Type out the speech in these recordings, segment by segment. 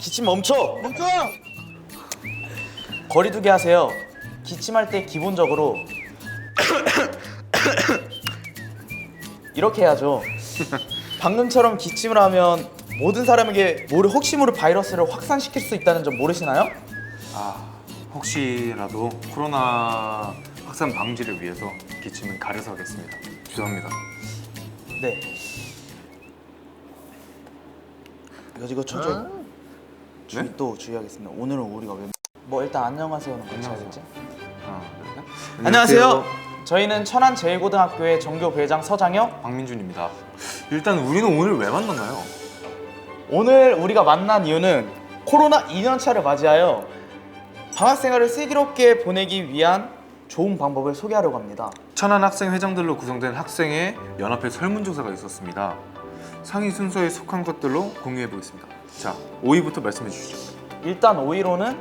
기침 멈춰. 멈춰! 거리두기 하세요. 기침할 때 기본적으로 이렇게 해야죠. 방금처럼 기침을 하면 모든 사람에게 모르 혹시 모를 바이러스를 확산시킬 수 있다는 점 모르시나요? 아 혹시라도 코로나 확산 방지를 위해서 기침은 가려서 하겠습니다. 죄송합니다. 네. 이거 이거 쳐줘. 주의, 네? 또 주의하겠습니다. 오늘은 우리가 왜? 뭐 일단 안녕하세요는 같이? 하나, 둘, 셋. 안녕하세요. 저희는 천안 제일고등학교의 정교 부회장 서장혁. 박민준입니다. 일단 우리는 오늘 왜 만났나요? 오늘 우리가 만난 이유는 코로나 2년차를 맞이하여 방학 생활을 슬기롭게 보내기 위한 좋은 방법을 소개하려고 합니다. 천안 학생 회장들로 구성된 학생의 연합회 설문조사가 있었습니다. 상위 순서에 속한 것들로 공유해 보겠습니다. 자, 5위부터 말씀해 주시죠. 일단 5위로는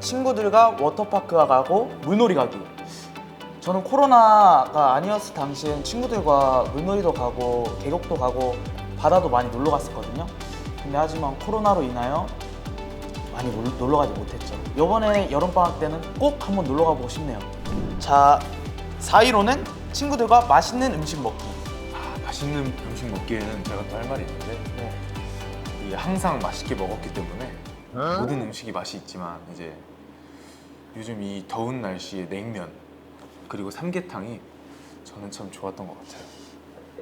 친구들과 워터파크 가고 물놀이 가기. 저는 코로나가 아니었을 당시엔 친구들과 물놀이도 가고 계곡도 가고 바다도 많이 놀러 갔었거든요. 근데 하지만 코로나로 인하여 많이 놀- 놀러 가지 못했죠. 이번에 여름방학 때는 꼭 한번 놀러 가보고 싶네요. 자, 4위로는 친구들과 맛있는 음식 먹기. 아, 맛있는 음식 먹기에는 제가 또 할 말이 있는데 네. 이게 항상 맛있게 먹었기 때문에 모든 음식이 맛이 있지만 이제 요즘 이 더운 날씨에 냉면 그리고 삼계탕이 저는 참 좋았던 것 같아요.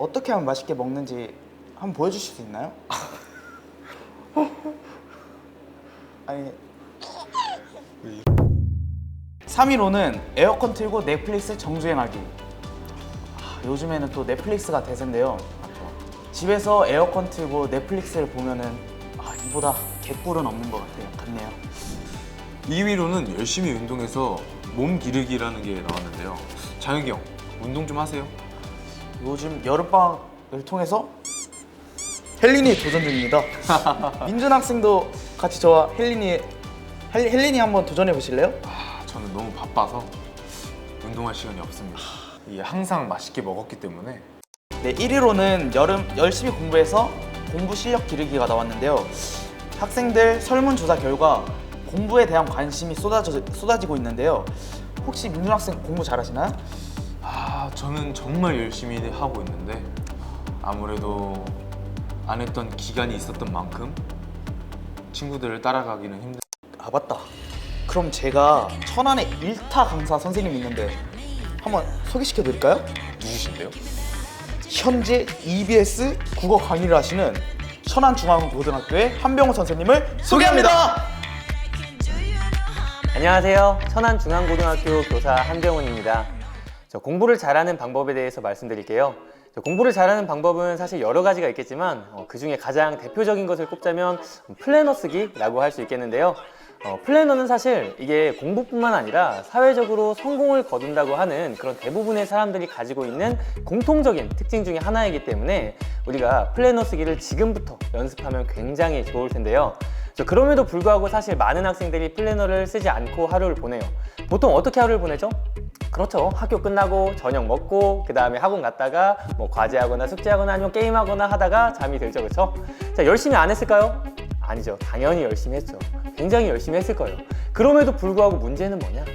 어떻게 하면 맛있게 먹는지 한번 보여주실 수 있나요? 아니 3위로는 에어컨 틀고 넷플릭스 정주행하기 아, 요즘에는 또 넷플릭스가 대세인데요 집에서 에어컨 틀고 넷플릭스를 보면은 아, 이보다 개꿀은 없는 것 같아요 같네요 2위로는 열심히 운동해서 몸 기르기라는 게 나왔는데요. 장혁이 형, 운동 좀 하세요. 요즘 여름방학을 통해서 헬린이 도전 중입니다. 민준 학생도 같이 저와 헬린이 헬, 헬린이 한번 도전해 보실래요? 아, 저는 너무 바빠서 운동할 시간이 없습니다. 이게 항상 맛있게 먹었기 때문에 네, 1위로는 여름 열심히 공부해서 공부 실력 기르기가 나왔는데요. 학생들 설문조사 결과 공부에 대한 관심이 쏟아져, 쏟아지고 있는데요. 혹시 민준 학생 공부 잘하시나요? 아, 저는 정말 열심히 하고 있는데 아무래도 안 했던 기간이 있었던 만큼 친구들을 따라가기는 힘들. 아 맞다. 그럼 제가 천안에 일타 강사 선생님 있는데 한번 소개시켜 드릴까요? 누구신데요? 현재 EBS 국어 강의를 하시는 천안중앙고등학교의 한병호 선생님을 소개합니다. 안녕하세요. 천안중앙고등학교 교사 한병훈입니다. 저 공부를 잘하는 방법에 대해서 말씀드릴게요. 저 공부를 잘하는 방법은 사실 여러 가지가 있겠지만 어, 그 중에 가장 대표적인 것을 꼽자면 플래너 쓰기라고 할 수 있겠는데요. 어, 플래너는 사실 이게 공부뿐만 아니라 사회적으로 성공을 거둔다고 하는 그런 대부분의 사람들이 가지고 있는 공통적인 특징 중에 하나이기 때문에 우리가 플래너 쓰기를 지금부터 연습하면 굉장히 좋을 텐데요. 저 그럼에도 불구하고 사실 많은 학생들이 플래너를 쓰지 않고 하루를 보내요. 보통 어떻게 하루를 보내죠? 그렇죠. 학교 끝나고 저녁 먹고 그 다음에 학원 갔다가 뭐 과제하거나 숙제하거나 아니면 게임하거나 하다가 잠이 들죠, 그렇죠? 자 열심히 안 했을까요? 아니죠. 당연히 열심히 했죠. 굉장히 열심히 했을 거예요. 그럼에도 불구하고 문제는 뭐냐?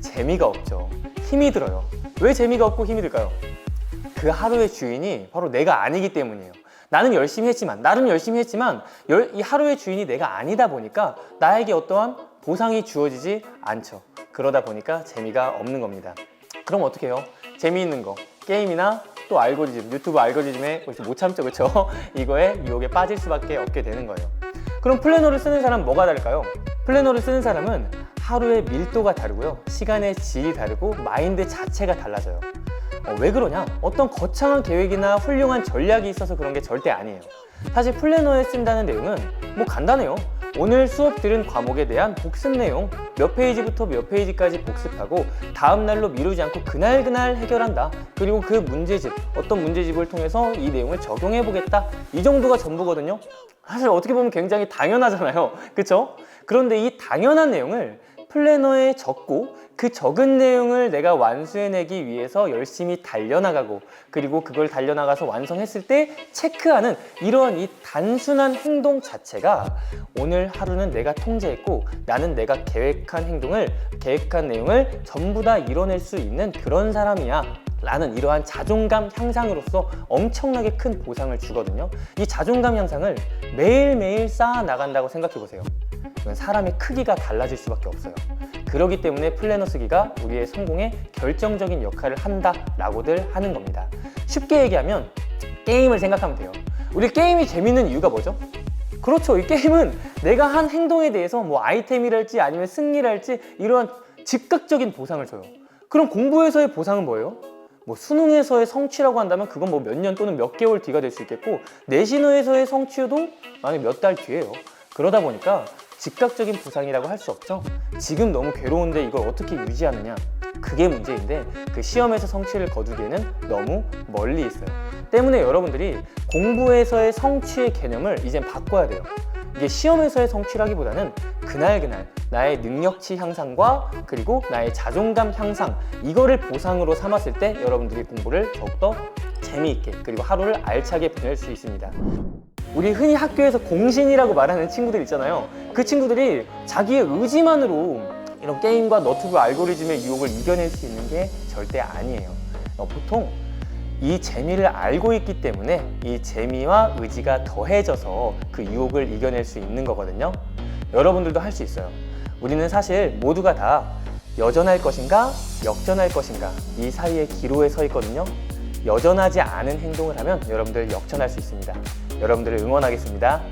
재미가 없죠. 힘이 들어요. 왜 재미가 없고 힘이 들까요? 그 하루의 주인이 바로 내가 아니기 때문이에요. 나는 열심히 했지만, 나름 열심히 했지만, 열- 이 하루의 주인이 내가 아니다 보니까 나에게 어떠한 보상이 주어지지 않죠. 그러다 보니까 재미가 없는 겁니다. 그럼 어떻게 해요? 재미있는 거, 게임이나 또 알고리즘, 유튜브 알고리즘에 못 참죠, 그렇죠? 이거에 유혹에 빠질 수밖에 없게 되는 거예요. 그럼 플래너를 쓰는 사람은 뭐가 다를까요? 플래너를 쓰는 사람은 하루의 밀도가 다르고요. 시간의 질이 다르고 마인드 자체가 달라져요. 어, 왜 그러냐? 어떤 거창한 계획이나 훌륭한 전략이 있어서 그런 게 절대 아니에요. 사실 플래너에 쓴다는 내용은 뭐 간단해요. 오늘 수업 들은 과목에 대한 복습 내용 몇 페이지부터 몇 페이지까지 복습하고 다음 날로 미루지 않고 그날 그날 해결한다. 그리고 그 문제집 어떤 문제집을 통해서 이 내용을 적용해 보겠다. 이 정도가 전부거든요. 사실 어떻게 보면 굉장히 당연하잖아요. 그렇죠? 그런데 이 당연한 내용을 플래너에 적고 그 적은 내용을 내가 완수해내기 위해서 열심히 달려나가고 그리고 그걸 달려나가서 완성했을 때 체크하는 이러한 이 단순한 행동 자체가 오늘 하루는 내가 통제했고 나는 내가 계획한 행동을 계획한 내용을 전부 다 이뤄낼 수 있는 그런 사람이야 라는 이러한 자존감 향상으로서 엄청나게 큰 보상을 주거든요 이 자존감 향상을 매일매일 쌓아 나간다고 생각해 보세요 사람의 크기가 달라질 수밖에 없어요 그러기 때문에 플래너 쓰기가 우리의 성공에 결정적인 역할을 한다라고들 하는 겁니다. 쉽게 얘기하면 게임을 생각하면 돼요. 우리 게임이 재밌는 이유가 뭐죠? 그렇죠. 이 게임은 내가 한 행동에 대해서 뭐 아이템이랄지 아니면 승리랄지 이러한 즉각적인 보상을 줘요. 그럼 공부에서의 보상은 뭐예요? 뭐 수능에서의 성취라고 한다면 그건 뭐 몇 년 또는 몇 개월 뒤가 될 수 있겠고 내신호에서의 성취도 만약 몇 달 뒤에요. 그러다 보니까 즉각적인 보상이라고 할 수 없죠. 지금 너무 괴로운데 이걸 어떻게 유지하느냐? 그게 문제인데 그 시험에서 성취를 거두기에는 너무 멀리 있어요. 때문에 여러분들이 공부에서의 성취의 개념을 이젠 바꿔야 돼요. 이게 시험에서의 성취라기보다는 그날그날 나의 능력치 향상과 그리고 나의 자존감 향상 이거를 보상으로 삼았을 때 여러분들이 공부를 더욱더 재미있게 그리고 하루를 알차게 보낼 수 있습니다. 우리 흔히 학교에서 공신이라고 말하는 친구들 있잖아요. 그 친구들이 자기의 의지만으로 이런 게임과 너튜브 알고리즘의 유혹을 이겨낼 수 있는 게 절대 아니에요. 어, 보통 이 재미를 알고 있기 때문에 이 재미와 의지가 더해져서 그 유혹을 이겨낼 수 있는 거거든요. 여러분들도 할 수 있어요. 우리는 사실 모두가 다 여전할 것인가, 역전할 것인가 이 사이의 기로에 서 있거든요. 여전하지 않은 행동을 하면 여러분들 역전할 수 있습니다. 여러분들을 응원하겠습니다.